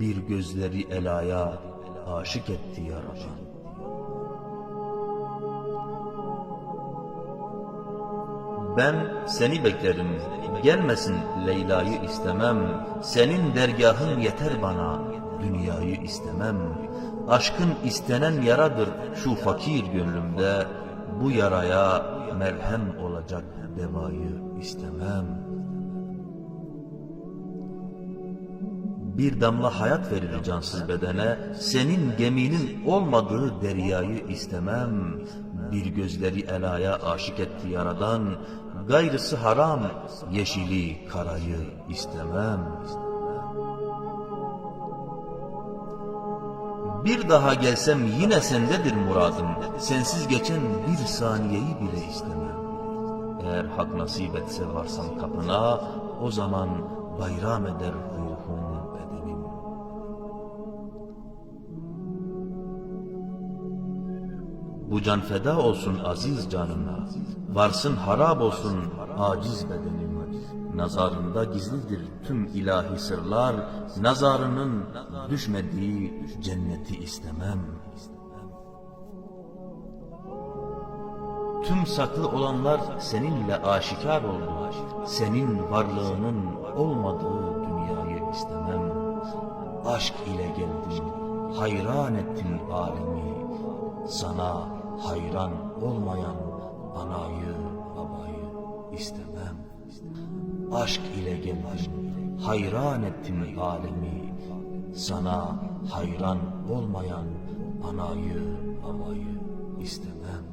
Bir gözleri elaya aşık etti yaradan. Ben seni beklerim, gelmesin Leyla'yı istemem. Senin dergahın yeter bana, dünyayı istemem. Aşkın istenen yaradır şu fakir gönlümde. Bu yaraya merhem olacak devayı istemem. Bir damla hayat verir cansız bedene, senin geminin olmadığı deryayı istemem. Bir gözleri elaya aşık etti yaradan, gayrısı haram, yeşili karayı istemem. Bir daha gelsem yine sendedir muradım, sensiz geçen bir saniyeyi bile istemem. Eğer hak nasip etse varsam kapına, o zaman bayram eder ruhum bedenim. Bu can feda olsun aziz canına, varsın harap olsun aciz bedenim. Nazarında gizlidir tüm ilahi sırlar, nazarının düşmediği cenneti istemem. Tüm saklı olanlar seninle aşikar oldu. Senin varlığının olmadığı dünyayı istemem. Aşk ile geldim, hayran ettin alemi. Sana hayran olmayan anayı, babayı istemem. Aşk ile geldim, hayran ettin alemi. Sana hayran olmayan anayı, babayı istemem.